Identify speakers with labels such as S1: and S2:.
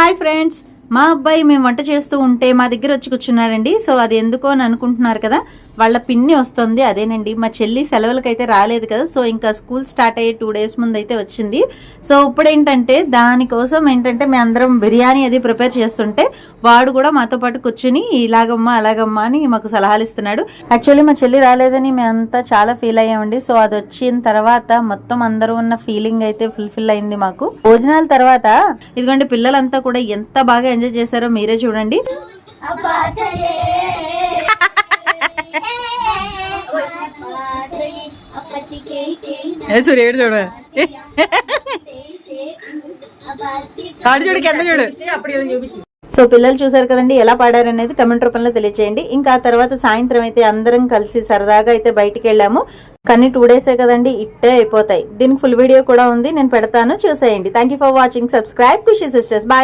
S1: Hi friends, మా అబ్బాయి మేము వంట చేస్తూ ఉంటే మా దగ్గర వచ్చి కూర్చున్నాడండి. సో అది ఎందుకో అని అనుకుంటున్నారు కదా. వాళ్ళ పిన్ని వస్తుంది. అదేనండి. మా చెల్లి సెలవులకైతే రాలేదు కదా. సో ఇంకా స్కూల్ స్టార్ట్ అయ్యే టూ డేస్ ముందు అయితే వచ్చింది. సో ఇప్పుడు ఏంటంటే దానికోసం ఏంటంటే మేము అందరం బిర్యానీ అది ప్రిపేర్ చేస్తుంటే వాడు కూడా మాతో పాటు కూర్చుని ఇలాగమ్మా అలాగమ్మా అని మాకు సలహాలు ఇస్తున్నాడు. యాక్చువల్లీ మా చెల్లి రాలేదని మేమంతా చాలా ఫీల్ అయ్యామండి. సో అది వచ్చిన తర్వాత మొత్తం అందరూ ఉన్న ఫీలింగ్ అయితే ఫుల్ఫిల్ అయింది మాకు. భోజనాల తర్వాత ఇదిగోండి పిల్లలంతా కూడా ఎంత బాగా ఎంజాయ్ చేశారో మీరే చూడండి. చూడ. కాడు చూడు కింద చూడు. సో పిల్లలు చూసారు కదండి ఎలా పాడారు అనేది కమెంట్ రూపంలో తెలియచేయండి. ఇంకా ఆ తర్వాత సాయంత్రం అయితే అందరం కలిసి సరదాగా అయితే బయటికి వెళ్ళాము. కానీ టూ డేసే కదండి ఇట్టే అయిపోతాయి. దీనికి ఫుల్ వీడియో కూడా ఉంది నేను పెడతాను చూసేయండి. Thank you for watching subscribe Khushi sisters bye